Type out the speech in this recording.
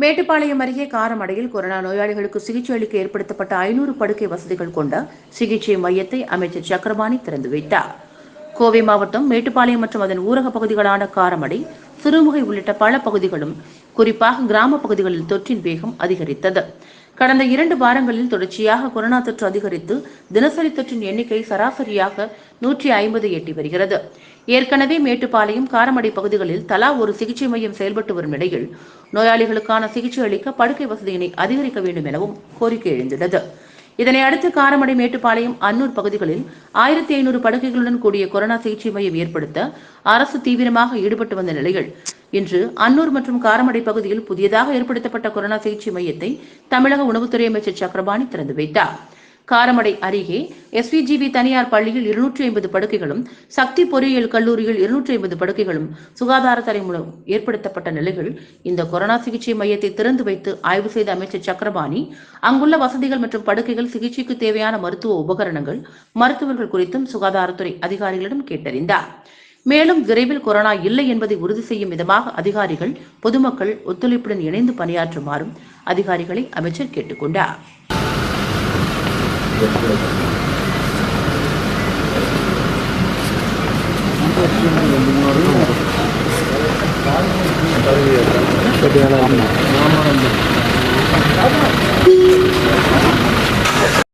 மேட்டுப்பாளையம் அருகே காரமடையில் கொரோனா நோயாளிகளுக்கு சிகிச்சை அளிக்க ஏற்படுத்தப்பட்ட ஐநூறு படுக்கை வசதிகள் கொண்ட சிகிச்சை மையத்தை அமைச்சர் சக்கரபாணி திறந்து வைத்தார். கோவை மாவட்டம் மேட்டுப்பாளையம் மற்றும் அதன் ஊரக பகுதிகளான காரமடை சிறுமுகை உள்ளிட்ட பல பகுதிகளும் குறிப்பாக கிராம பகுதிகளில் தொற்றின் வேகம் அதிகரித்தது. கடந்த இரண்டு வாரங்களில் தொடர்ச்சியாக கொரோனா தொற்று அதிகரித்து தினசரி தொற்றின் எண்ணிக்கை சராசரியாக நூற்றி ஐம்பது எட்டி வருகிறது. ஏற்கனவே மேட்டுப்பாளையம் காரமடை பகுதிகளில் தலா ஒரு சிகிச்சை மையம் செயல்பட்டு வரும் நிலையில் நோயாளிகளுக்கான சிகிச்சை அளிக்க படுக்கை வசதியினை அதிகரிக்க வேண்டும் எனவும் கோரிக்கை எழுந்துள்ளது. இதனை அடுத்து காரமடை மேட்டுப்பாளையம் அன்னூர் பகுதிகளில் ஆயிரத்தி ஐநூறு படுக்கைகளுடன் கூடிய கொரோனா சிகிச்சை மையம் ஏற்படுத்த அரசு தீவிரமாக ஈடுபட்டு வந்த நிலையில் இன்று அன்னூர் மற்றும் காரமடை பகுதியில் புதியதாக ஏற்படுத்தப்பட்ட கொரோனா சிகிச்சை மையத்தை தமிழக உணவுத்துறை அமைச்சர் சக்கரபாணி திறந்து வைத்தார். காரமடை அருகே எஸ்விஜிபி தனியார் பள்ளியில் இருநூற்றி ஐம்பது படுக்கைகளும் சக்தி பொறியியல் கல்லூரியில் இருநூற்றி ஐம்பது படுக்கைகளும் சுகாதாரத்துறை மூலம் ஏற்படுத்தப்பட்ட நிலையில் இந்த கொரோனா சிகிச்சை மையத்தை திறந்து வைத்து ஆய்வு செய்த அமைச்சர் சக்கரபாணி அங்குள்ள வசதிகள் மற்றும் படுக்கைகள் சிகிச்சைக்கு தேவையான மருத்துவ உபகரணங்கள் மருத்துவர்கள் குறித்தும் சுகாதாரத்துறை அதிகாரிகளிடம் கேட்டறிந்தார். மேலும் விரைவில் கொரோனா இல்லை என்பதை உறுதி செய்யும் விதமாக அதிகாரிகள் பொதுமக்கள் ஒத்துழைப்புடன் இணைந்து பணியாற்றுமாறும் அதிகாரிகளை அமைச்சர் கேட்டுக்கொண்டார். பட்டியாலா